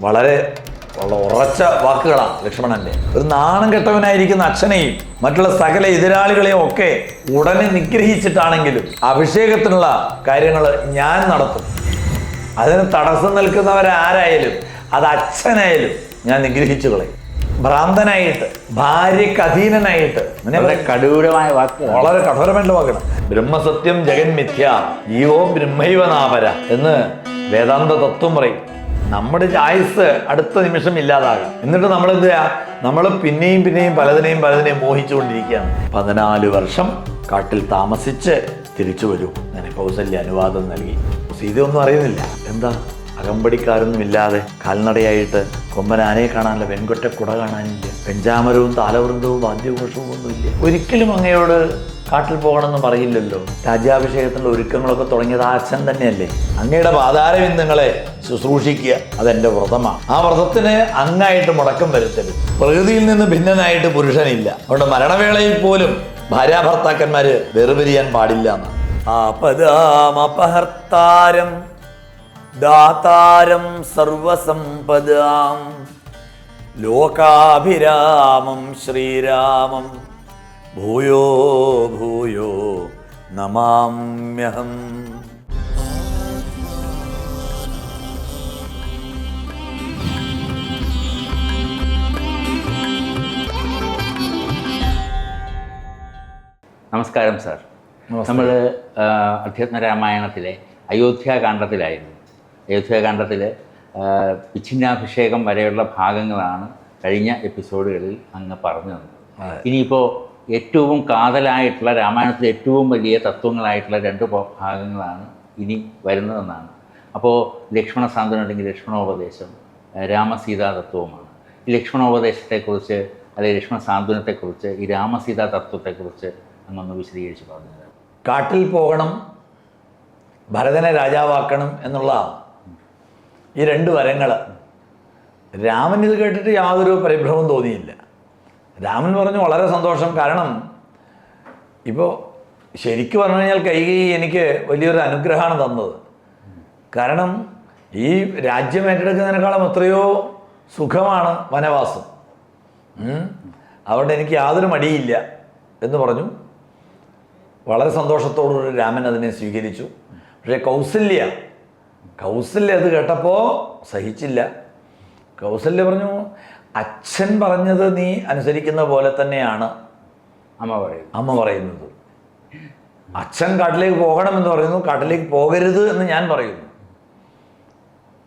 വളരെ ഉള്ള ഉറച്ച വാക്കുകളാണ് ലക്ഷ്മണന്റെ ഒരു നാണം കെട്ടവനായിരിക്കുന്ന അച്ഛനെയും മറ്റുള്ള സകല എതിരാളികളെയും ഒക്കെ ഉടനെ നിഗ്രഹിച്ചിട്ടാണെങ്കിലും അഭിഷേകത്തിനുള്ള കാര്യങ്ങൾ ഞാൻ നടത്തും. അതിന് തടസ്സം നിൽക്കുന്നവരാരായാലും അത് അച്ഛനായാലും ഞാൻ നിഗ്രഹിച്ചു കളയും. ഭ്രാന്തനായിട്ട് ഭാര്യക്ക് അധീനനായിട്ട് വളരെ കടൂരമായ വാക്ക്. വളരെ കഠോരമായിട്ടുള്ള വാക്കാണ്. ബ്രഹ്മസത്യം ജഗന്മിഥ്യ മിഥ്യ ജീവോ ബ്രഹ്മൈവ നാപര എന്ന് വേദാന്ത തത്വം പറയും. നമ്മുടെ ആയുസ് അടുത്ത നിമിഷം ഇല്ലാതാകാം. എന്നിട്ട് നമ്മൾ എന്താ നമ്മൾ പിന്നെയും പിന്നെയും പലതിനെയും പലതിനെയും മോഹിച്ചുകൊണ്ടിരിക്കുകയാണ്. പതിനാല് വർഷം കാട്ടിൽ താമസിച്ച് തിരിച്ചു വരൂ. അങ്ങനെ കൗസല്യ അനുവാദം നൽകി. സീതയൊന്നും അറിയുന്നില്ല. എന്താ? അകമ്പടിക്കാരൊന്നും ഇല്ലാതെ കാൽനടയായിട്ട് കൊമ്പൻ ആനയെ കാണാനില്ല വെൺകൊറ്റ കുട കാണാനില്ല. പെഞ്ചാമരവും താലവൃന്ദവും വാദ്യഘോഷവും ഒന്നുമില്ല. ഒരിക്കലും അങ്ങയോട് കാട്ടിൽ പോകണമെന്ന് പറയില്ലല്ലോ. രാജ്യാഭിഷേകത്തിന്റെ ഒരുക്കങ്ങളൊക്കെ തുടങ്ങിയത് ആ അച്ഛൻ തന്നെയല്ലേ? അങ്ങയുടെ പാതാരബിന്ദങ്ങളെ ശുശ്രൂഷിക്കുക അതെന്റെ വ്രതമാണ് ആ വ്രതത്തിന് അങ്ങായിട്ട് മുടക്കം വരുത്തരുത്. പ്രകൃതിയിൽ നിന്ന് ഭിന്നനായിട്ട് പുരുഷനില്ല. അതുകൊണ്ട് മരണവേളയിൽ പോലും ഭാര്യാഭർത്താക്കന്മാര് വെറുപിരിയാൻ പാടില്ല എന്നാണ് ആപദാമപഹർത്താരം ദാതാരം സർവസമ്പദാം. ലോകാഭിരാമം ശ്രീരാമം. ഭൂയോ ഭൂയോ നമാമ്യഹം. നമസ്കാരം സാർ. നമ്മൾ അധ്യാത്മ രാമായണത്തിലെ അയോധ്യാകാന്ഡത്തിലായിരുന്നു. അയോധ്യാകാന്ഡത്തിൽ പിച്ചിന്നാഭിഷേകം വരെയുള്ള ഭാഗങ്ങളാണ് കഴിഞ്ഞ എപ്പിസോഡുകളിൽ അങ്ങ് പറഞ്ഞു തന്നത്. ഇനിയിപ്പോൾ ഏറ്റവും കാതലായിട്ടുള്ള രാമായണത്തിലെ ഏറ്റവും വലിയ തത്വങ്ങളായിട്ടുള്ള രണ്ട് ഭാഗങ്ങളാണ് ഇനി വരുന്നതെന്നാണ്. അപ്പോൾ ലക്ഷ്മണ സാന്ത്വനം അല്ലെങ്കിൽ ലക്ഷ്മണോപദേശം രാമസീതാ തത്വവുമാണ് ഈ ലക്ഷ്മണോപദേശത്തെക്കുറിച്ച് അല്ലെങ്കിൽ ലക്ഷ്മണ സാന്ത്വനത്തെക്കുറിച്ച് ഈ രാമസീതാ തത്വത്തെക്കുറിച്ച് അങ്ങൊന്ന് വിശദീകരിച്ച് പറഞ്ഞു കാട്ടിൽ പോകണം ഭരതനെ രാജാവാക്കണം എന്നുള്ള ഈ രണ്ട് വരങ്ങൾ രാമൻ ഇത് കേട്ടിട്ട് യാതൊരു പരിഭ്രമവും തോന്നിയില്ല. രാമൻ പറഞ്ഞു വളരെ സന്തോഷം. കാരണം ഇപ്പോൾ ശരിക്കും പറഞ്ഞു കഴിഞ്ഞാൽ കൈകൈ എനിക്ക് വലിയൊരു അനുഗ്രഹമാണ് തന്നത്. കാരണം ഈ രാജ്യം ഏറ്റെടുക്കുന്നതിനേക്കാളും എത്രയോ സുഖമാണ് വനവാസം. അതുകൊണ്ട് എനിക്ക് യാതൊരു മടിയില്ല എന്ന് പറഞ്ഞു. വളരെ സന്തോഷത്തോടുകൂടി രാമൻ അതിനെ സ്വീകരിച്ചു. പക്ഷേ കൗസല്യ കൗസല്യ അത് കേട്ടപ്പോൾ സഹിച്ചില്ല. കൗസല്യ പറഞ്ഞു അച്ഛൻ പറഞ്ഞത് നീ അനുസരിക്കുന്ന പോലെ തന്നെയാണ്. അമ്മ പറയുന്നത് അമ്മ പറയുന്നത്. അച്ഛൻ കാട്ടിലേക്ക് പോകണം എന്ന് പറയുന്നു കാട്ടിലേക്ക് പോകരുത് എന്ന് ഞാൻ പറയുന്നു.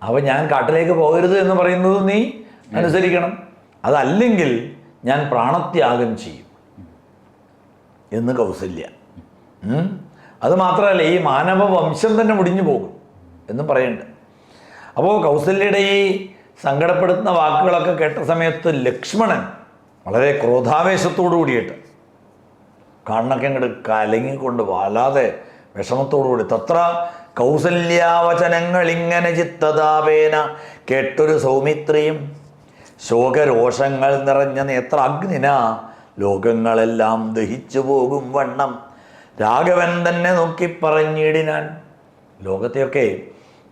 അപ്പോൾ ഞാൻ കാട്ടിലേക്ക് പോകരുത് എന്ന് പറയുന്നത് നീ അനുസരിക്കണം. അതല്ലെങ്കിൽ ഞാൻ പ്രാണത്യാഗം ചെയ്യും. എന്ന് കൗസല്യ. അത് മാത്രമല്ല ഈ മാനവ വംശം തന്നെ മുടിഞ്ഞു പോകും. എന്ന് പറയുന്നുണ്ട്. അപ്പോൾ കൗസല്യയുടെ ഈ സങ്കടപ്പെടുത്തുന്ന വാക്കുകളൊക്കെ കേട്ട സമയത്ത് ലക്ഷ്മണൻ വളരെ ക്രോധാവേശത്തോടു കൂടിയിട്ട് കണ്ണൊക്കെ അങ്ങോട്ട് കലങ്ങിക്കൊണ്ട് വല്ലാതെ വിഷമത്തോടു കൂടി തത്ര കൗസല്യാവചനങ്ങൾ ഇങ്ങനെ ചിത്തതാപേന കേട്ടൊരു സൗമിത്രിയും ശോകരോഷങ്ങൾ നിറഞ്ഞ നേത്ര അഗ്നിന ലോകങ്ങളെല്ലാം ദഹിച്ചു പോകും വണ്ണം. രാഘവൻ തന്നെ നോക്കി പറഞ്ഞിടിനാൻ. ലോകത്തെയൊക്കെ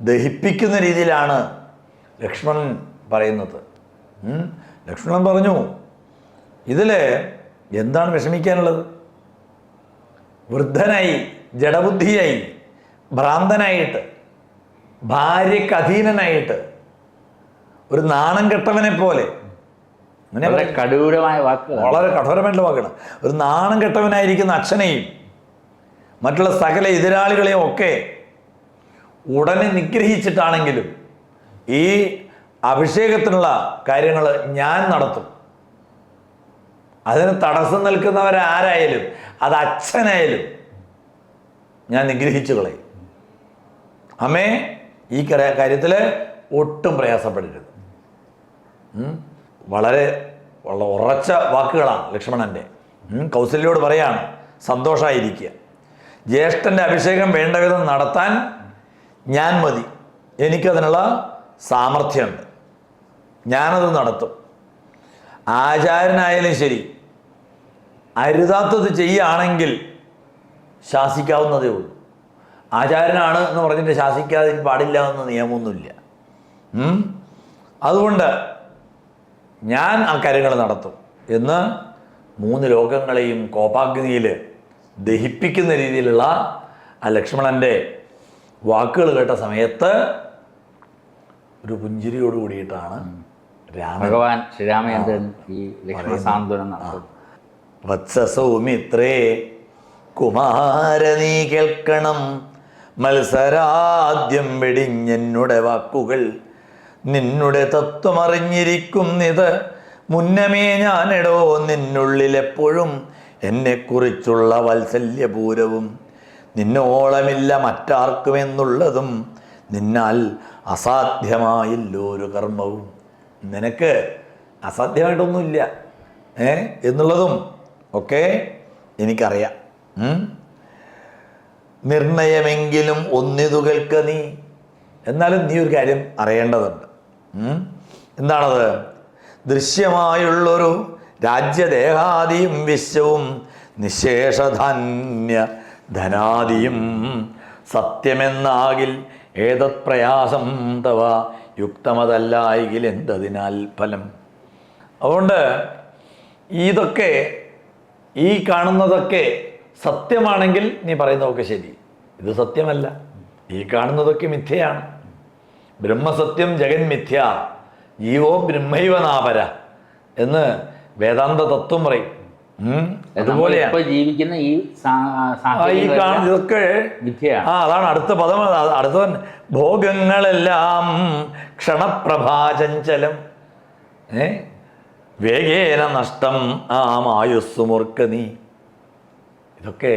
ദഹിപ്പിക്കുന്ന രീതിയിലാണ് ലക്ഷ്മണൻ പറയുന്നത്. ലക്ഷ്മണൻ പറഞ്ഞു ഇതിൽ എന്താണ് വിഷമിക്കാനുള്ളത്? വൃദ്ധനായി ജഡബുദ്ധിയായി ഭ്രാന്തനായിട്ട് ഭാര്യയ്ക്ക് അധീനനായിട്ട് ഒരു നാണം കെട്ടവനെ പോലെ. അങ്ങനെ വളരെ കടൂരമായ വാക്കുകളാണ്. വളരെ കഠോരമായിട്ടുള്ള വാക്കാണ് ഒരു നാണം കെട്ടവനായിരിക്കുന്ന അച്ഛനെയും മറ്റുള്ള സകല എതിരാളികളെയും ഒക്കെ ഉടനെ നിഗ്രഹിച്ചിട്ടാണെങ്കിലും ഈ അഭിഷേകത്തിനുള്ള കാര്യങ്ങൾ ഞാൻ നടത്തും. അതിന് തടസ്സം നിൽക്കുന്നവരാരായാലും അത് അച്ഛനായാലും ഞാൻ നിഗ്രഹിച്ചു കളയും. അമ്മേ ഈ കാര്യത്തിൽ ഒട്ടും പ്രയാസപ്പെടരുത്. വളരെ വളരെ ഉറച്ച വാക്കുകളാണ് ലക്ഷ്മണന്റെ. കൗസല്യോട് പറയാണ് സന്തോഷമായിരിക്കുക ജ്യേഷ്ഠന്റെ അഭിഷേകം വേണ്ടവിധം നടത്താൻ ഞാൻ മതി. എനിക്കതിനുള്ള സാമർഥ്യമുണ്ട്. ഞാനത് നടത്തും. ആചാരനായാലും ശരി അരുതാത്തത് ചെയ്യുകയാണെങ്കിൽ ശാസിക്കാവുന്നതേ ഉള്ളൂ. ആചാരനാണ് എന്ന് പറഞ്ഞിട്ട് ശാസിക്കാതെ പാടില്ല എന്ന നിയമമൊന്നുമില്ല? അതുകൊണ്ട് ഞാൻ ആ കാര്യങ്ങൾ നടത്തും എന്ന് മൂന്ന് ലോകങ്ങളെയും കോപാഗ്നിയിൽ ദഹിപ്പിക്കുന്ന രീതിയിലുള്ള ആ ലക്ഷ്മണന്റെ വാക്കുകൾ കേട്ട സമയത്ത് ഒരു പുഞ്ചിരിയോട് കൂടിയിട്ടാണ് ഭഗവാൻ ശ്രീരാമചന്ദ്രൻ ഈ വത്സസൗമിത്രേ കുമാര നീ കേൾക്കണം. മത്സരാദ്യം വെടിഞ്ഞെന്നുടെ വാക്കുകൾ നിന്നുടെ തത്വമറിഞ്ഞിരിക്കുന്നിത് മുന്നമേ ഞാനെടോ നിന്നുള്ളിലെപ്പോഴും. എന്നെക്കുറിച്ചുള്ള വാത്സല്യപൂരവും നിന്നോളമില്ല മറ്റാർക്കുമെന്നുള്ളതും നിന്നാൽ അസാധ്യമായില്ലൊരു കർമ്മവും. നിനക്ക് അസാധ്യമായിട്ടൊന്നുമില്ല ഏ? എന്നുള്ളതും ഒക്കെ എനിക്കറിയാം? നിർണയമെങ്കിലും ഒന്നിതുകൾക്ക് നീ. എന്നാലും നീ ഒരു കാര്യം അറിയേണ്ടതുണ്ട്? എന്താണത്? ദൃശ്യമായുള്ളൊരു രാജ്യദേഹാദിയും വിശ്വവും നിശേഷധാന്യ ധനാദിയും സത്യമെന്നാകിൽ ഏതത് പ്രയാസം തവ യുക്തമതല്ലായെങ്കിൽ എന്തതിനാൽ ഫലം? അതുകൊണ്ട് ഇതൊക്കെ ഈ കാണുന്നതൊക്കെ സത്യമാണെങ്കിൽ നീ പറയുന്നതൊക്കെ ശരി. ഇത് സത്യമല്ല. ഈ കാണുന്നതൊക്കെ മിഥ്യയാണ്. ബ്രഹ്മസത്യം ജഗൻ മിഥ്യ ജീവോ ബ്രഹ്മൈവനാപര എന്ന് വേദാന്ത തത്വം പറയും. ഇപ്പൊ ജീവിക്കുന്ന ഈ ഈ കാണുന്ന ഇതൊക്കെ ആ അതാണ് അടുത്ത പദം. അടുത്ത ഭോഗങ്ങളെല്ലാം ക്ഷണപ്രഭാചഞ്ചലം ഏ? വേഗേന നഷ്ടം ആ മായുസ്സുമുർക്ക നീ. ഇതൊക്കെ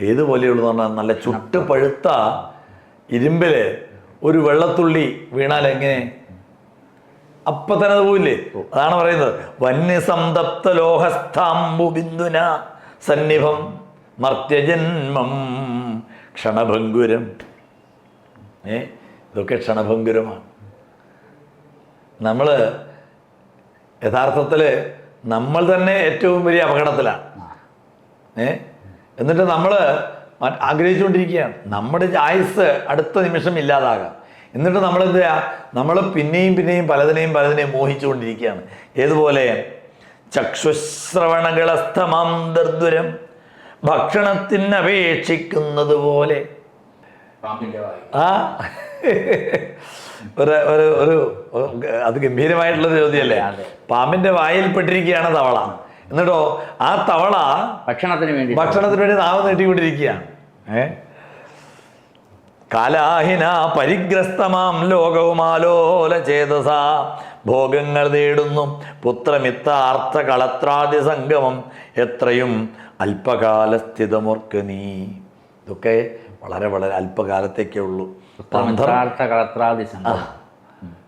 ഏതുപോലെയുള്ളതെന്ന് പറഞ്ഞാൽ നല്ല ചുട്ട് പഴുത്ത ഇരുമ്പിൽ ഒരു വെള്ളത്തുള്ളി വീണാൽ എങ്ങനെ അപ്പൊ തന്നെ അത് പോയില്ലേ അതാണ് പറയുന്നത്. വന്യസംതപ്ത ലോഹസ്ഥാംബു ബിന്ദുന സന്നിഭം മർത്യജന്മം ക്ഷണഭംഗുരം. ഏ? ഇതൊക്കെ ക്ഷണഭംഗുരമാണ്. നമ്മൾ യഥാർത്ഥത്തിൽ നമ്മൾ തന്നെ ഏറ്റവും വലിയ അപകടത്തിലാണ്. ഏ? എന്നിട്ട് നമ്മൾ ആഗ്രഹിച്ചുകൊണ്ടിരിക്കുകയാണ്. നമ്മുടെ ആയുസ് അടുത്ത നിമിഷം ഇല്ലാതാകാം. എന്നിട്ട് നമ്മൾ എന്ത് ചെയ്യുക നമ്മൾ പിന്നെയും പിന്നെയും പലതിനെയും പലതിനെയും മോഹിച്ചുകൊണ്ടിരിക്കുകയാണ്. ഏതുപോലെ? ചക്ഷുശ്രവണകളസ്തമാം ദർദുരം ഭക്ഷണത്തിന് അപേക്ഷിക്കുന്നത് പോലെ ആ? ഒരു ഒരു ഒരു അത് ഗംഭീരമായിട്ടുള്ള ചോദ്യമല്ലേ. പാമ്പിന്റെ വായിൽ പെട്ടിരിക്കുകയാണ് തവള. എന്നിട്ടോ ആ തവള ഭക്ഷണത്തിന് വേണ്ടി ഭക്ഷണത്തിന് വേണ്ടി നാവ് നീട്ടിക്കൊണ്ടിരിക്കുകയാണ്. ഏ? കാലാഹിന പരിഗ്രസ്തമാം ലോകവുമാലോല ചേതസ. ഭോഗങ്ങൾ നേടുന്നു. പുത്രമിത്താർത്ഥ കളത്രാദി സംഗമം. എത്രയും അല്പകാലസ്ഥിതമോർക്ക് നീ. ഇതൊക്കെ വളരെ വളരെ അല്പകാലത്തേക്കേ ഉള്ളൂ.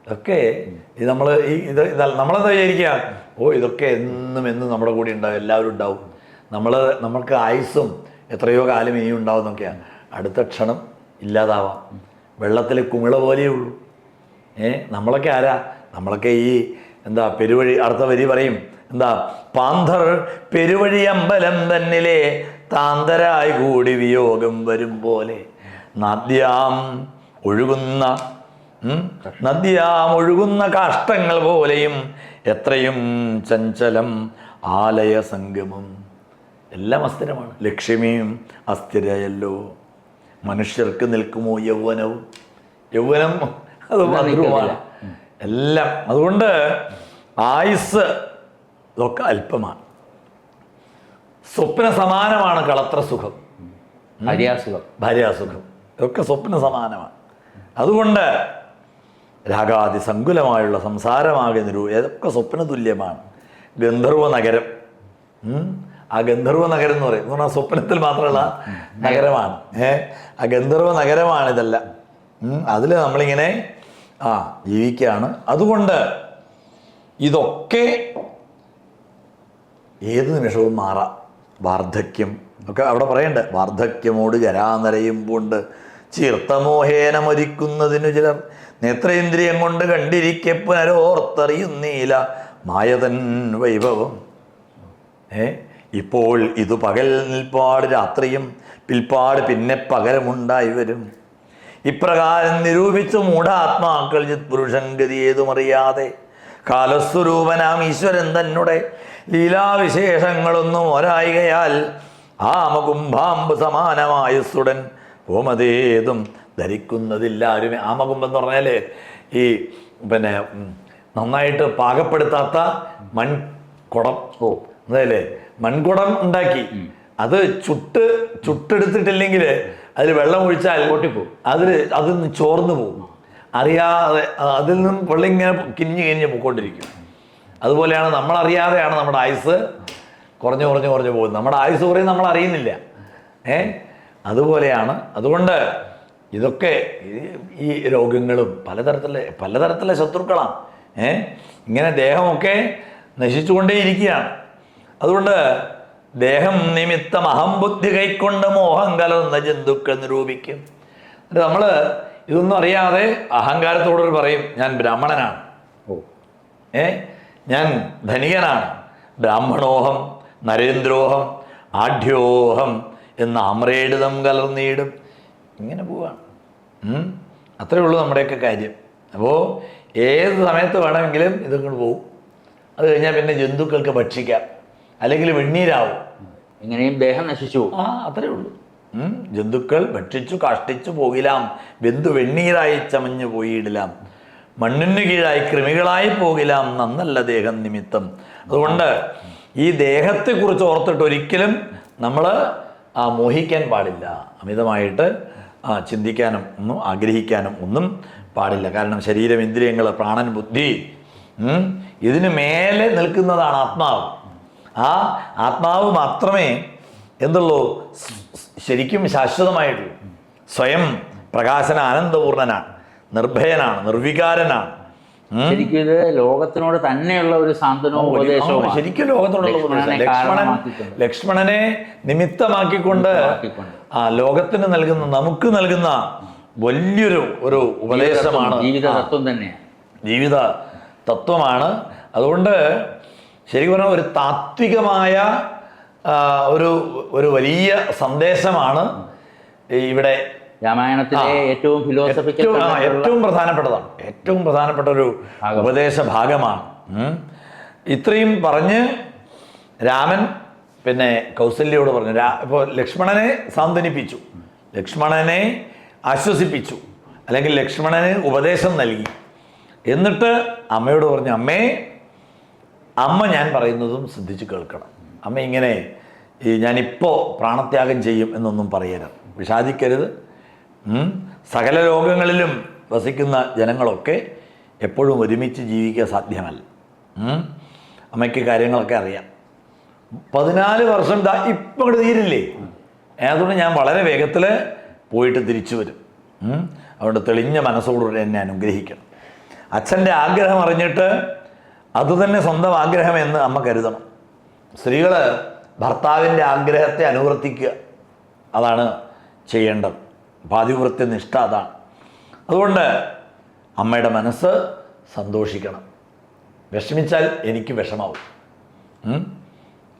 ഇതൊക്കെ ഇത് നമ്മൾ ഈ ഇത് നമ്മളെന്താ വിചാരിക്കുക? ഓ ഇതൊക്കെ എന്നും എന്നും നമ്മുടെ കൂടെ ഉണ്ടാവും. എല്ലാവരും ഉണ്ടാവും. നമ്മൾ നമ്മൾക്ക് ആയുസ്സും എത്രയോ കാലം ഇനിയും ഉണ്ടാവും എന്നൊക്കെയാണ് അടുത്ത ക്ഷണം ഇല്ലാതാവാം. വെള്ളത്തിൽ കുമിള പോലെയേ ഉള്ളൂ. ഏ നമ്മളൊക്കെ ആരാ? നമ്മളൊക്കെ ഈ എന്താ പെരുവഴി അടുത്ത വരി പറയും. എന്താ പാന്തർ പെരുവഴി അമ്പലം തന്നിലെ താന്തരായി കൂടി വിയോഗം വരും പോലെ. നദ്യാം ഒഴുകുന്ന നദ്യാം ഒഴുകുന്ന കാഷ്ടങ്ങൾ പോലെയും എത്രയും ചഞ്ചലം ആലയ സംഗമം എല്ലാം അസ്ഥിരമാണ്. ലക്ഷ്മിയും അസ്ഥിരയല്ലോ. മനുഷ്യർക്ക് നിൽക്കുമോ യൗവനവും? യൗവനം അത് മധുരമാണ്. എല്ലാം. അതുകൊണ്ട് ആയുസ് ഇതൊക്കെ അല്പമാണ്. സ്വപ്ന സമാനമാണ് കളത്ര സുഖം. ഭാര്യാസുഖം. ഭാര്യാസുഖം. ഇതൊക്കെ സ്വപ്ന സമാനമാണ്. അതുകൊണ്ട് രാഗാതി സങ്കുലമായുള്ള സംസാരമാകുന്ന ഒരു ഇതൊക്കെ സ്വപ്ന തുല്യമാണ്? ഗന്ധർവ നഗരം. ആ ഗന്ധർവ നഗരം എന്ന് പറയും. എന്ന് പറഞ്ഞാൽ സ്വപ്നത്തിൽ മാത്രമുള്ള നഗരമാണ്. ഏ? ആ ഗന്ധർവ നഗരമാണ് ഇതെല്ലാം. അതിൽ നമ്മളിങ്ങനെ ആ ജീവിക്കുകയാണ്. അതുകൊണ്ട് ഇതൊക്കെ ഏത് നിമിഷവും മാറാം. വാർദ്ധക്യം. ഒക്കെ അവിടെ പറയണ്ടേ. വാർദ്ധക്യമോട് ജരാനരയും പൂണ്ട്. ചീർത്തമോഹേനമൊരിക്കുന്നതിനു ചിലർ നേത്രേന്ദ്രിയം കൊണ്ട് കണ്ടിരിക്കെ പുനരോർത്തറിയുന്നീല. മായതൻ വൈഭവം. ഏ? ഇപ്പോൾ ഇത് പകൽ നിൽപ്പാട് രാത്രിയും പിൽപ്പാട് പിന്നെ പകരമുണ്ടായി വരും. ഇപ്രകാരം നിരൂപിച്ചു മൂഢാത്മാക്കൾ പുരുഷൻ ഗതി ഏതുമറിയാതെ കാലസ്വരൂപനാം ഈശ്വരൻ തന്നെ ലീലാവിശേഷങ്ങളൊന്നും ഒരായികയാൽ ആമകുംഭാമ്പ് സമാനമായ സുടൻ ഓമതേതും ധരിക്കുന്നതില്ല ആരും ആമകുംഭം എന്ന് പറഞ്ഞാൽ ഈ പിന്നെ നന്നായിട്ട് പാകപ്പെടുത്താത്ത മൺ കുടം ഓ അതല്ലേ മൺകുടം ഉണ്ടാക്കി. അത് ചുട്ട് ചുട്ടെടുത്തിട്ടില്ലെങ്കിൽ അതിൽ വെള്ളം ഒഴിച്ചാൽ പൊട്ടിപ്പോവും. അതിൽ അതിൽ നിന്ന് ചോർന്നു പോകും. അറിയാതെ അതിൽ നിന്നും വെള്ളം ഇങ്ങനെ കിഞ്ഞു കിഞ്ഞ് പൊക്കോണ്ടിരിക്കും. അതുപോലെയാണ് നമ്മളറിയാതെയാണ് നമ്മുടെ ആയുസ് കുറഞ്ഞു കുറഞ്ഞു കുറഞ്ഞു പോകുന്നത്. നമ്മുടെ ആയുസ് കുറയും നമ്മൾ അറിയുന്നില്ല. ഏ? അതുപോലെയാണ്. അതുകൊണ്ട് ഇതൊക്കെ ഈ- ഈ രോഗങ്ങളും പലതരത്തിലെ പലതരത്തിലെ ശത്രുക്കളാണ്. ഏ? ഇങ്ങനെ ദേഹമൊക്കെ നശിച്ചുകൊണ്ടേയിരിക്കുകയാണ്. അതുകൊണ്ട് ദേഹം നിമിത്തം അഹംബുദ്ധി കൈക്കൊണ്ട് മോഹം കലർന്ന ജന്തുക്കൾ നിരൂപിക്കും. നമ്മൾ ഇതൊന്നും അറിയാതെ അഹങ്കാരത്തോട് പറയും ഞാൻ ബ്രാഹ്മണനാണ്. ഓ. ഏ? ഞാൻ ധനികനാണ്. ബ്രാഹ്മണോഹം നരേന്ദ്രോഹം ആഢ്യോഹം എന്ന അമ്രേടിതം കലർന്നിടും. ഇങ്ങനെ പോവാണ്. അത്രയേ അത്രേ ഉള്ളൂ നമ്മുടെയൊക്കെ കാര്യം. അപ്പോൾ ഏത് സമയത്ത് വേണമെങ്കിലും ഇതങ്ങോട്ട് പോകും അത് കഴിഞ്ഞാൽ പിന്നെ ജന്തുക്കൾക്ക് ഭക്ഷിക്കാം. അല്ലെങ്കിൽ വെണ്ണീരാവും എങ്ങനെയും ദേഹം നശിച്ചു ആ അത്രേ ഉള്ളൂ. ജന്തുക്കൾ ഭക്ഷിച്ചു കാഷ്ടിച്ചു പോകിലാം. ബന്ധു വെണ്ണീരായി ചമഞ്ഞു പോയിടിലാം. മണ്ണിന് കീഴായി കൃമികളായി പോകിലാം. നന്നല്ല ദേഹം നിമിത്തം. അതുകൊണ്ട് ഈ ദേഹത്തെ കുറിച്ച് ഓർത്തിട്ട് ഒരിക്കലും നമ്മൾ ആ മോഹിക്കാൻ പാടില്ല. അമിതമായിട്ട് ആ ചിന്തിക്കാനും ഒന്നും ആഗ്രഹിക്കാനും ഒന്നും പാടില്ല. കാരണം ശരീരം ഇന്ദ്രിയങ്ങൾ പ്രാണൻ ബുദ്ധി ഇതിന് മേലെ നിൽക്കുന്നതാണ് ആത്മാവ്. ആ ആത്മാവ് മാത്രമേ എന്തുള്ളൂ? ശരിക്കും ശാശ്വതമായിട്ടുള്ളൂ. സ്വയം പ്രകാശന ആനന്ദപൂർണനാണ് നിർഭയനാണ് നിർവികാരനാണ്. ശരിക്കും ഇത് ലോകത്തിനോട് തന്നെയുള്ള ഒരു സാന്ത്വനവും ഉപദേശവും ശരിക്കും ലോകത്തിനോടുള്ള ലക്ഷ്മണൻ ലക്ഷ്മണനെ നിമിത്തമാക്കിക്കൊണ്ട്. ആ ലോകത്തിന് നൽകുന്ന നമുക്ക് നൽകുന്ന വലിയൊരു ഒരു ഉപദേശമാണ്. ജീവിത തത്വം തന്നെയാണ്. ജീവിത തത്വമാണ്. അതുകൊണ്ട് ശരിക്കും പറഞ്ഞാൽ ഒരു താത്വികമായ ഒരു ഒരു വലിയ സന്ദേശമാണ് ഇവിടെ രാമായണത്തിലെ ഏറ്റവും ഫിലോസഫിക്കൽ ഏറ്റവും പ്രധാനപ്പെട്ടതാണ്. ഏറ്റവും പ്രധാനപ്പെട്ട ഒരു ഉപദേശ ഭാഗമാണ്. ഇത്രയും പറഞ്ഞ് രാമൻ പിന്നെ കൗസല്യോട് പറഞ്ഞു. രാ ഇപ്പോൾ ലക്ഷ്മണനെ സാന്ത്വനിപ്പിച്ചു. ലക്ഷ്മണനെ ആശ്വസിപ്പിച്ചു. അല്ലെങ്കിൽ ലക്ഷ്മണന് ഉപദേശം നൽകി. എന്നിട്ട് അമ്മയോട് പറഞ്ഞു അമ്മേ അമ്മ ഞാൻ പറയുന്നതും ശ്രദ്ധിച്ച് കേൾക്കണം. അമ്മ ഇങ്ങനെ ഈ ഞാനിപ്പോൾ പ്രാണത്യാഗം ചെയ്യും എന്നൊന്നും പറയരുത്. വിഷാദിക്കരുത്. സകല ലോകങ്ങളിലും വസിക്കുന്ന ജനങ്ങളൊക്കെ എപ്പോഴും ഒരുമിച്ച് ജീവിക്കുക സാധ്യമല്ല. അമ്മയ്ക്ക് കാര്യങ്ങളൊക്കെ അറിയാം. പതിനാല് വർഷം ദാ ഇപ്പം ഇവിടെ തീരില്ലേ? അതുകൊണ്ട് ഞാൻ വളരെ വേഗത്തിൽ പോയിട്ട് തിരിച്ചു വരും. അതുകൊണ്ട് തെളിഞ്ഞ മനസ്സോടുകൂടി എന്നെ അനുഗ്രഹിക്കണം. അച്ഛന്റെ ആഗ്രഹം അറിഞ്ഞിട്ട് അതുതന്നെ സ്വന്തം ആഗ്രഹം എന്ന് അമ്മ കരുതണം. സ്ത്രീകൾ ഭർത്താവിന്റെ ആഗ്രഹത്തെ അനുവർത്തിക്കുക. അതാണ് ചെയ്യേണ്ടത്. പാതിവൃത്യ നിഷ്ഠ അതാണ്. അതുകൊണ്ട് അമ്മയുടെ മനസ്സ് സന്തോഷിക്കണം. വിഷമിച്ചാൽ എനിക്ക് വിഷമാവും.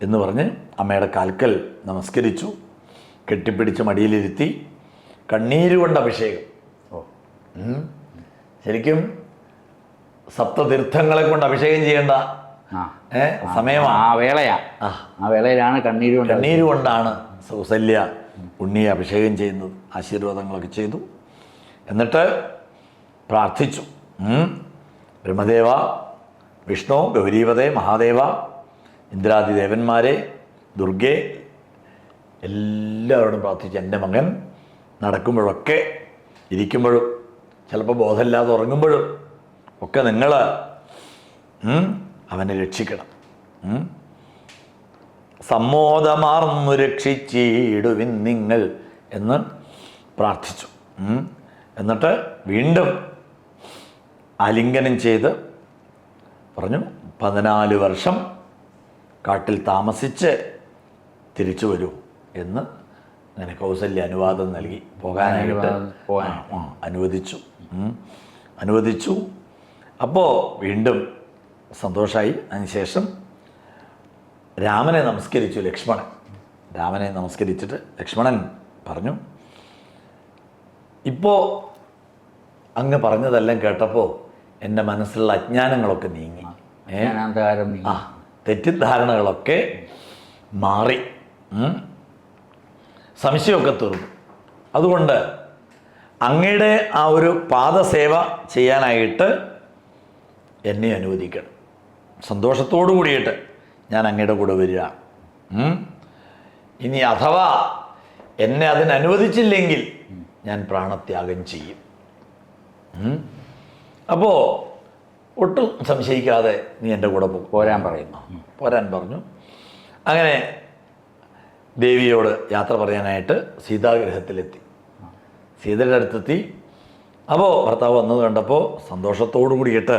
എന്ന് പറഞ്ഞ് അമ്മയുടെ കാൽക്കൽ നമസ്കരിച്ചു. കെട്ടിപ്പിടിച്ച് മടിയിലിരുത്തി. കണ്ണീരുകൊണ്ട് അഭിഷേകം. ഓ ശരിക്കും സപ്തതീർത്ഥങ്ങളെ കൊണ്ട് അഭിഷേകം ചെയ്യേണ്ട സമയമാണ് ആ വേളയാ. ആ. വേളയിലാണ് കണ്ണീര് കൊണ്ട് കണ്ണീര് കൊണ്ടാണ് സൗസല്യ ഉണ്ണിയെ അഭിഷേകം ചെയ്യുന്നത് ആശീർവാദങ്ങളൊക്കെ ചെയ്തു. എന്നിട്ട് പ്രാർത്ഥിച്ചു. ബ്രഹ്മദേവ വിഷ്ണു ഗൗരീപതേ മഹാദേവ ഇന്ദ്രാദി ദേവന്മാരെ ദുർഗെ എല്ലാവരോടും പ്രാർത്ഥിച്ചു എന്റെ മകൻ നടക്കുമ്പോഴൊക്കെ ഇരിക്കുമ്പോഴും ചിലപ്പോൾ ബോധമില്ലാതെ ഉറങ്ങുമ്പോഴും ഒക്കെ നിങ്ങൾ അവനെ രക്ഷിക്കണം. സമ്മോദമാർന്നു രക്ഷിച്ചിടുവിൻ നിങ്ങൾ എന്ന് പ്രാർത്ഥിച്ചു. എന്നിട്ട് വീണ്ടും ആലിംഗനം ചെയ്ത് പറഞ്ഞു പതിനാല് വർഷം കാട്ടിൽ താമസിച്ച് തിരിച്ചു വരൂ എന്ന് അങ്ങനെ കൗസല്യ അനുവാദം നൽകി. പോകാനായിട്ട് അനുവദിച്ചു. അനുവദിച്ചു. അപ്പോൾ വീണ്ടും സന്തോഷമായി അതിനുശേഷം രാമനെ നമസ്കരിച്ചു ലക്ഷ്മണൻ. രാമനെ നമസ്കരിച്ചിട്ട് ലക്ഷ്മണൻ പറഞ്ഞു ഇപ്പോൾ അങ്ങ് പറഞ്ഞതെല്ലാം കേട്ടപ്പോൾ എന്റെ മനസ്സിലുള്ള അജ്ഞാനങ്ങളൊക്കെ നീങ്ങി. ആ തെറ്റിദ്ധാരണകളൊക്കെ മാറി. സംശയമൊക്കെ തീർന്നു. അതുകൊണ്ട് അങ്ങയുടെ ആ ഒരു പാദസേവ ചെയ്യാനായിട്ട് എന്നെ അനുവദിക്കണം. സന്തോഷത്തോടു കൂടിയിട്ട് ഞാൻ അങ്ങയുടെ കൂടെ വരിക. ഇനി അഥവാ എന്നെ അതിന് അനുവദിച്ചില്ലെങ്കിൽ ഞാൻ പ്രാണത്യാഗം ചെയ്യും. അപ്പോൾ ഒട്ടും സംശയിക്കാതെ നീ എന്റെ കൂടെ പോരാൻ പറയുന്നു. പോരാൻ പറഞ്ഞു. അങ്ങനെ ദേവിയോട് യാത്ര പറയാനായിട്ട് സീതാഗ്രഹത്തിലെത്തി സീതയുടെ അടുത്തെത്തി. അപ്പോൾ ഭർത്താവ് വന്നത് കണ്ടപ്പോൾ സന്തോഷത്തോടു കൂടിയിട്ട്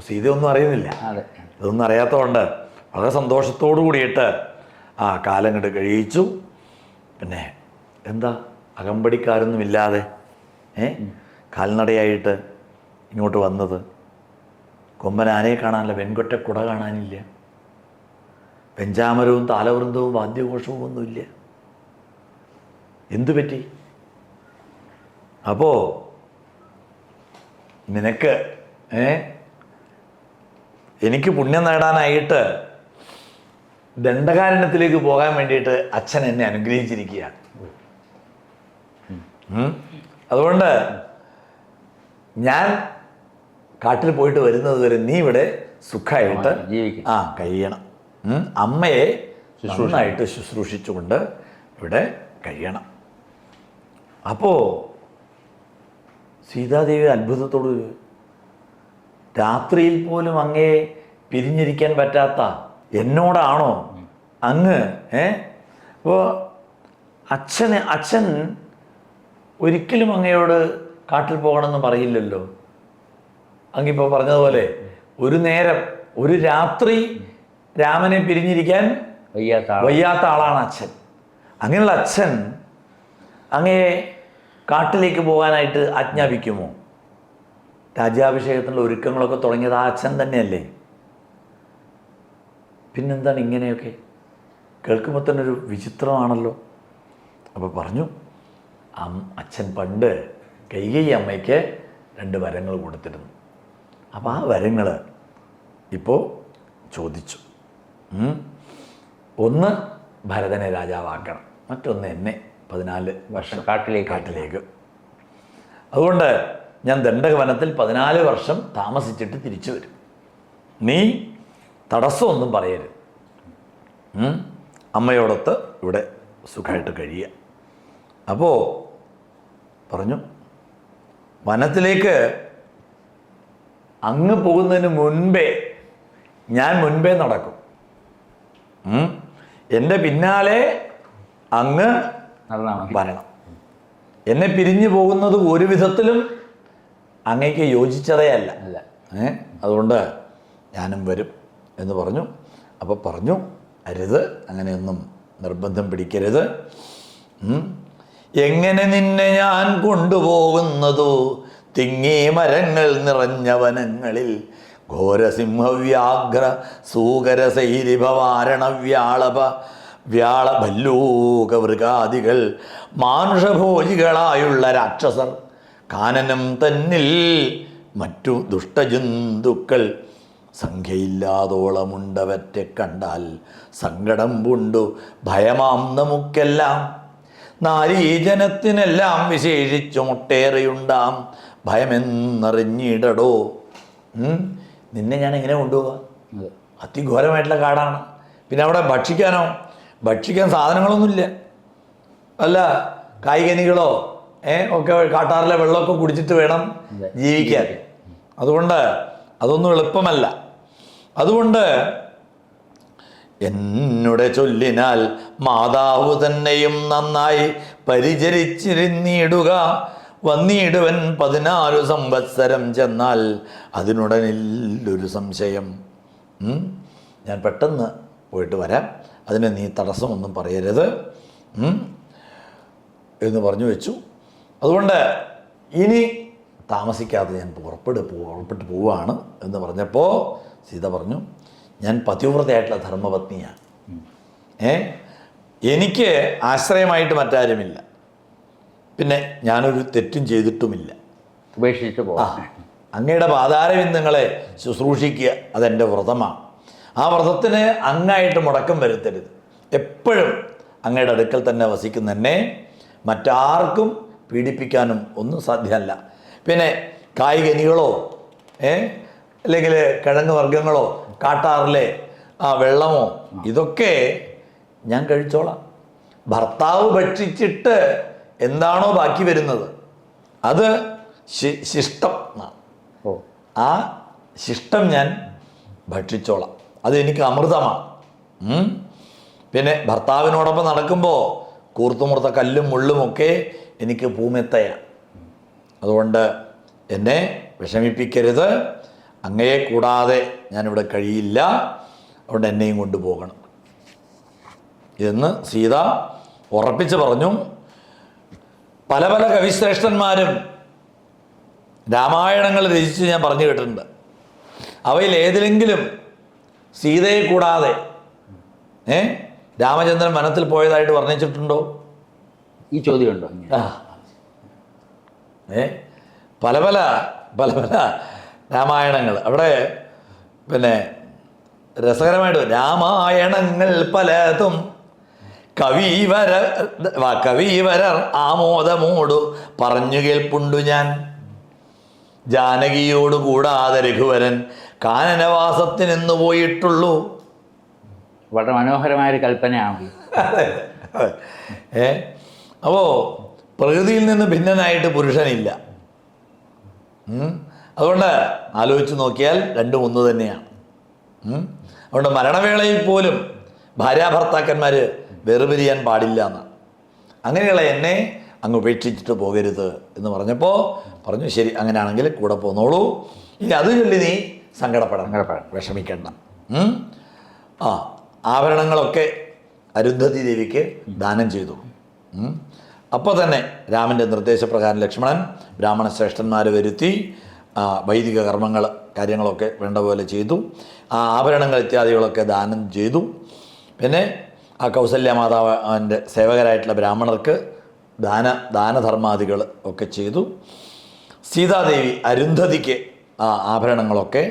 സീതയൊന്നും അറിയുന്നില്ല. ഇതൊന്നും അറിയാത്തതുകൊണ്ട് വളരെ സന്തോഷത്തോടു കൂടിയിട്ട് ആ കാലം കണ്ട് കഴിയിച്ചു. പിന്നെ എന്താ? അകമ്പടിക്കാരൊന്നുമില്ലാതെ ഏ? കാൽനടയായിട്ട് ഇങ്ങോട്ട് വന്നത്. കൊമ്പൻ ആനയെ കാണാനില്ല വെൺകൊറ്റ കുട കാണാനില്ല. പെഞ്ചാമരവും താലവൃന്ദവും വാദ്യഘോഷവും ഒന്നുമില്ല. എന്തു പറ്റി? അപ്പോൾ നിനക്ക് ഏ? എനിക്ക് പുണ്യം നേടാനായിട്ട് ദണ്ഡകാരണത്തിലേക്ക് പോകാൻ വേണ്ടിയിട്ട് അച്ഛൻ എന്നെ അനുഗ്രഹിച്ചിരിക്കുകയാണ്. അതുകൊണ്ട് ഞാൻ കാട്ടിൽ പോയിട്ട് വരുന്നത് വരെ നീ ഇവിടെ സുഖമായിട്ട്. ആ കഴിയണം. അമ്മയെ നന്നായിട്ട് ശുശ്രൂഷിച്ചുകൊണ്ട് ഇവിടെ കഴിയണം. അപ്പോൾ സീതാദേവി അത്ഭുതത്തോട് രാത്രിയിൽ പോലും അങ്ങേ പിരിഞ്ഞിരിക്കാൻ പറ്റാത്ത എന്നോടാണോ? അങ്ങ് ഏ? അപ്പോൾ അച്ഛന് അച്ഛൻ ഒരിക്കലും അങ്ങയോട് കാട്ടിൽ പോകണമെന്ന് പറയില്ലല്ലോ. അങ്ങിപ്പോൾ പറഞ്ഞതുപോലെ ഒരു നേരം ഒരു രാത്രി രാമനെ പിരിഞ്ഞിരിക്കാൻ വയ്യാത്ത വയ്യാത്ത ആളാണ് അച്ഛൻ. അങ്ങനെയുള്ള അച്ഛൻ അങ്ങയെ കാട്ടിലേക്ക് പോകാനായിട്ട് ആജ്ഞാപിക്കുമോ? രാജ്യാഭിഷേകത്തിനുള്ള ഒരുക്കങ്ങളൊക്കെ തുടങ്ങിയത് ആ അച്ഛൻ തന്നെയല്ലേ? പിന്നെന്താണ് ഇങ്ങനെയൊക്കെ? കേൾക്കുമ്പോൾ തന്നെ ഒരു വിചിത്രമാണല്ലോ. അപ്പോൾ പറഞ്ഞു അം അച്ഛൻ പണ്ട് കൈകൈ അമ്മയ്ക്ക് രണ്ട് വരങ്ങൾ കൊടുത്തിരുന്നു. അപ്പോൾ ആ വരങ്ങൾ ഇപ്പോൾ ചോദിച്ചു. ഒന്ന് ഭരതനെ രാജാവാക്കണം മറ്റൊന്ന് എന്നെ പതിനാല് വർഷം കാട്ടിലേക്ക്. കാട്ടിലേക്ക്. അതുകൊണ്ട് ഞാൻ ദണ്ഡകവനത്തിൽ പതിനാല് വർഷം താമസിച്ചിട്ട് തിരിച്ചു വരും. നീ തടസ്സമൊന്നും പറയരുത്? അമ്മയോടൊത്ത് ഇവിടെ സുഖമായിട്ട് കഴിയുക. അപ്പോൾ പറഞ്ഞു വനത്തിലേക്ക് അങ്ങ് പോകുന്നതിന് മുൻപേ ഞാൻ മുൻപേ നടക്കും? എന്റെ പിന്നാലെ അങ്ങ് വരണം. എന്നെ പിരിഞ്ഞു പോകുന്നത് ഒരു വിധത്തിലും അങ്ങയ്ക്ക് യോജിച്ചതേ അല്ല. അല്ല. ഏ? അതുകൊണ്ട് ഞാനും വരും എന്ന് പറഞ്ഞു. അപ്പോൾ പറഞ്ഞു അരുത് അങ്ങനെയൊന്നും നിർബന്ധം പിടിക്കരുത്. എങ്ങനെ നിന്നെ ഞാൻ കൊണ്ടുപോകുന്നതോ? തിങ്ങി മരങ്ങൾ നിറഞ്ഞ വനങ്ങളിൽ ഘോരസിംഹവ്യാഘ്ര സൂകരസൈരിഭവാരണ വ്യാളപ വ്യാള ഭല്ലൂക മൃഗാദികൾ മാനുഷഭോജികളായുള്ള രാക്ഷസർ. കാനനം തന്നിൽ മറ്റു ദുഷ്ടജന്തുക്കൾ സംഖ്യയില്ലാതോളമുണ്ടവറ്റെ കണ്ടാൽ സങ്കടം പൂണ്ടു ഭയമാം നമുക്കെല്ലാം. നാരീജനത്തിനെല്ലാം വിശേഷിച്ചു മുട്ടേറെയുണ്ടാം ഭയമെന്നറിഞ്ഞിടടോ നിന്നെ ഞാൻ എങ്ങനെ കൊണ്ടുപോകാം അതെ. അതിഘോരമായിട്ടുള്ള കാടാണ്. പിന്നെ അവിടെ ഭക്ഷിക്കാനോ? ഭക്ഷിക്കാൻ സാധനങ്ങളൊന്നുമില്ല. അല്ല കായികനികളോ ഒക്കെ കാട്ടാറിലെ വെള്ളമൊക്കെ കുടിച്ചിട്ട് വേണം ജീവിക്കാൻ. അതുകൊണ്ട് അതൊന്നും എളുപ്പമല്ല. അതുകൊണ്ട് എന്നുടെ ചൊല്ലിനാൽ മാതാവ് തന്നെയും നന്നായി പരിചരിച്ചിരുന്നിടുക. വന്നിടുവൻ പതിനാലു സംവത്സരം ചെന്നാൽ അതിനുടനില്ലൊരു സംശയം. ഞാൻ പെട്ടെന്ന് പോയിട്ട് വരാം. അതിന് നീ തടസ്സമൊന്നും പറയരുത്? എന്ന് പറഞ്ഞു വെച്ചു. അതുകൊണ്ട് ഇനി താമസിക്കാതെ ഞാൻ പുറപ്പെട്ട് പുറപ്പെട്ട് പോവുകയാണ് എന്ന് പറഞ്ഞപ്പോൾ സീത പറഞ്ഞു ഞാൻ പതിവ്രതയായിട്ടുള്ള ധർമ്മപത്നിയാണ് ഏ? എനിക്ക് ആശ്രയമായിട്ട് മറ്റാരുമില്ല. പിന്നെ ഞാനൊരു തെറ്റും ചെയ്തിട്ടുമില്ല. ഉപേക്ഷിച്ചിട്ട് ആ പോകാം അങ്ങയുടെ പാതാരവിന്ദങ്ങളെ ശുശ്രൂഷിക്കുക അതെന്റെ വ്രതമാണ് ആ വ്രതത്തിന് അങ്ങായിട്ട് മുടക്കം വരുത്തരുത്. എപ്പോഴും അങ്ങയുടെ അടുക്കൽ തന്നെ വസിക്കുന്ന തന്നെ മറ്റാർക്കും പീഡിപ്പിക്കാനും ഒന്നും സാധ്യമല്ല. പിന്നെ കായികനികളോ ഏ? അല്ലെങ്കിൽ കിഴങ്ങ് വർഗങ്ങളോ കാട്ടാറിലെ ആ വെള്ളമോ ഇതൊക്കെ ഞാൻ കഴിച്ചോളാം. ഭർത്താവ് ഭക്ഷിച്ചിട്ട് എന്താണോ ബാക്കി വരുന്നത്? അത് ശി- ശിഷ്ടം എന്നാണ് ഓ. ആ ശിഷ്ടം ഞാൻ ഭക്ഷിച്ചോളാം. അത് എനിക്ക് അമൃതമാണ്. പിന്നെ ഭർത്താവിനോടൊപ്പം നടക്കുമ്പോൾ കൂർത്തുമുറുത്ത കല്ലും മുള്ളുമൊക്കെ എനിക്ക് ഭൂമിത്തയാണ് അതുകൊണ്ട് എന്നെ വിഷമിപ്പിക്കരുത്. അങ്ങയെ കൂടാതെ ഞാനിവിടെ കഴിയില്ല. അതുകൊണ്ട് എന്നെയും കൊണ്ടുപോകണം. എന്ന് സീത ഉറപ്പിച്ച് പറഞ്ഞു. പല പല കവിശ്രേഷ്ഠന്മാരും രാമായണങ്ങൾ രചിച്ച് ഞാൻ പറഞ്ഞു കേട്ടിട്ടുണ്ട്. അവയിൽ ഏതിലെങ്കിലും സീതയെ കൂടാതെ ഏ രാമചന്ദ്രൻ വനത്തിൽ പോയതായിട്ട് വർണിച്ചിട്ടുണ്ടോ? ഈ ചോദ്യമുണ്ടോ? ഏ? പല പല പല പല രാമായണങ്ങൾ. അവിടെ പിന്നെ രസകരമായിട്ട് രാമായണങ്ങൾ പലതും കവിവര കവീവരർ ആമോദമോടു പറഞ്ഞു കേൾപ്പുണ്ടു ഞാൻ. ജാനകിയോട് കൂടാതെ രഘുവരൻ കാനനവാസത്തിനെന്നു പോയിട്ടുള്ളൂ. വളരെ മനോഹരമായൊരു കൽപ്പനയാണ്. ഏ? അപ്പോൾ പ്രകൃതിയിൽ നിന്ന് ഭിന്നനായിട്ട് പുരുഷനില്ല. അതുകൊണ്ട് ആലോചിച്ച് നോക്കിയാൽ രണ്ടും ഒന്ന് തന്നെയാണ്. അതുകൊണ്ട് മരണവേളയിൽ പോലും ഭാര്യാഭർത്താക്കന്മാർ വേർപിരിയാൻ പാടില്ല എന്നാണ് അങ്ങനെയുള്ള എന്നെ അങ്ങ് ഉപേക്ഷിച്ചിട്ട് പോകരുത് എന്ന് പറഞ്ഞപ്പോൾ പറഞ്ഞു ശരി അങ്ങനെയാണെങ്കിൽ കൂടെ പോന്നോളൂ ഇനി അത് ചൊല്ലി നീ സങ്കടപ്പെടണം സങ്കടപ്പെടണം. വിഷമിക്കണ്ട? ആ ആഭരണങ്ങളൊക്കെ അരുന്ധതി ദേവിക്ക് ദാനം ചെയ്തു. അപ്പോൾ തന്നെ രാമന്റെ നിർദ്ദേശപ്രകാരം ലക്ഷ്മണൻ ബ്രാഹ്മണ ശ്രേഷ്ഠന്മാരെ വരുത്തി വൈദിക കർമ്മങ്ങൾ കാര്യങ്ങളൊക്കെ വേണ്ട പോലെ ചെയ്തു ആ ആഭരണങ്ങൾ ഇത്യാദികളൊക്കെ ദാനം ചെയ്തു. പിന്നെ ആ കൗസല്യ മാതാവിന്റെ സേവകരായിട്ടുള്ള ബ്രാഹ്മണർക്ക് ദാന ദാനധർമാദികൾ ഒക്കെ ചെയ്തു. സീതാദേവി അരുന്ധതിക്ക് ആ ആഭരണങ്ങളൊക്കെ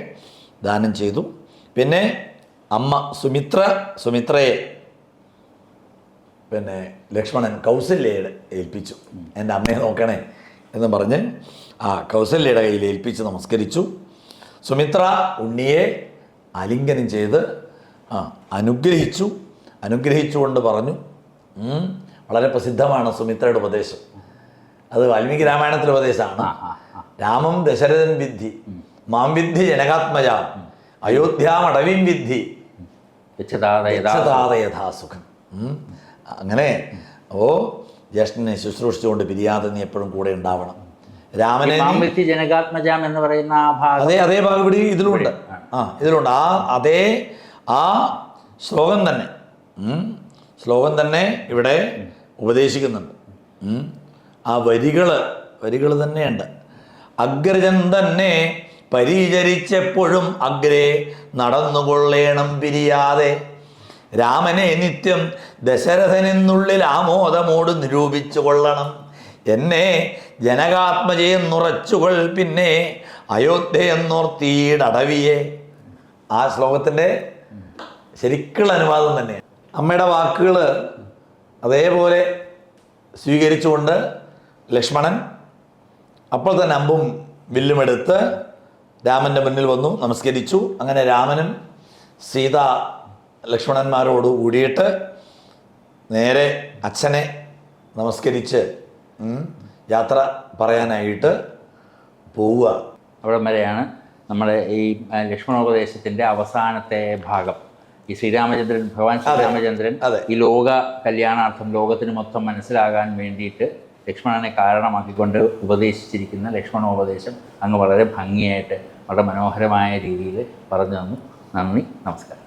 ദാനം ചെയ്തു. പിന്നെ അമ്മ സുമിത്ര സുമിത്രയെ പിന്നെ ലക്ഷ്മണൻ കൗസല്യയുടെ ഏൽപ്പിച്ചു. എന്റെ അമ്മയെ നോക്കണേ എന്ന് പറഞ്ഞ് ആ കൗസല്യയുടെ കയ്യിൽ ഏൽപ്പിച്ച് നമസ്കരിച്ചു. സുമിത്ര ഉണ്ണിയെ ആലിംഗനം ചെയ്ത് ആ അനുഗ്രഹിച്ചു. അനുഗ്രഹിച്ചുകൊണ്ട് പറഞ്ഞു വളരെ പ്രസിദ്ധമാണ് സുമിത്രയുടെ ഉപദേശം. അത് വാൽമീകി രാമായണത്തിലെ ഉപദേശമാണ്. രാമം ദശരഥൻ വിദ്ധി മാം വിദ്ധി ജനകാത്മജ അയോധ്യാമടവിം വിദ്ധി. യഥാ യഥാ യഥാസുഖം. അങ്ങനെ ഓ ജ്യേഷ്ഠനെ ശുശ്രൂഷിച്ചുകൊണ്ട് പിരിയാതെ നീ എപ്പോഴും കൂടെ ഉണ്ടാവണം. രാമനെ ജനകാത്മജാം എന്ന് പറയുന്ന ആ ഭാഗം അതേ അതേ ഭാഗം ഇവിടെ ഇതിലുണ്ട്. ആ ഇതിലുണ്ട്. ആ അതേ ആ ശ്ലോകം തന്നെ. ശ്ലോകം തന്നെ ഇവിടെ ഉപദേശിക്കുന്നുണ്ട്. ആ വരികൾ വരികൾ തന്നെയുണ്ട്. അഗ്രജൻ തന്നെ പരിചരിച്ചെപ്പോഴും അഗ്രേ നടന്നുകൊള്ളേണം പിരിയാതെ. രാമനെ നിത്യം ദശരഥനെന്നുള്ളിൽ ആമോദമോട് നിരൂപിച്ചു കൊള്ളണം. എന്നെ ജനകാത്മജയെന്നുറച്ചുകൾ പിന്നെ അയോധ്യയെന്നോർത്തീടവിയെ ആ ശ്ലോകത്തിന്റെ ശരിക്കുള്ള അനുവാദം തന്നെയാണ്. അമ്മയുടെ വാക്കുകൾ അതേപോലെ സ്വീകരിച്ചുകൊണ്ട് ലക്ഷ്മണൻ അപ്പോൾ തന്നെ അമ്പും വില്ലുമെടുത്ത് രാമന്റെ മുന്നിൽ വന്നു നമസ്കരിച്ചു. അങ്ങനെ രാമനും സീത ലക്ഷ്മണന്മാരോട് കൂടിയിട്ട് നേരെ അച്ഛനെ നമസ്കരിച്ച് യാത്ര പറയാനായിട്ട് പോവുക. അവിടെ വരെയാണ് നമ്മുടെ ഈ ലക്ഷ്മണോപദേശത്തിന്റെ അവസാനത്തെ ഭാഗം. ഈ ശ്രീരാമചന്ദ്രൻ ഭഗവാൻ ശ്രീരാമചന്ദ്രൻ ഈ ലോക കല്യാണാർത്ഥം ലോകത്തിന് മൊത്തം മനസ്സിലാകാൻ വേണ്ടിയിട്ട് ലക്ഷ്മണനെ കാരണമാക്കിക്കൊണ്ട് ഉപദേശിച്ചിരിക്കുന്ന ലക്ഷ്മണോപദേശം അങ്ങ് വളരെ ഭംഗിയായിട്ട് വളരെ മനോഹരമായ രീതിയിൽ പറഞ്ഞു തന്നു. നന്ദി നമസ്കാരം.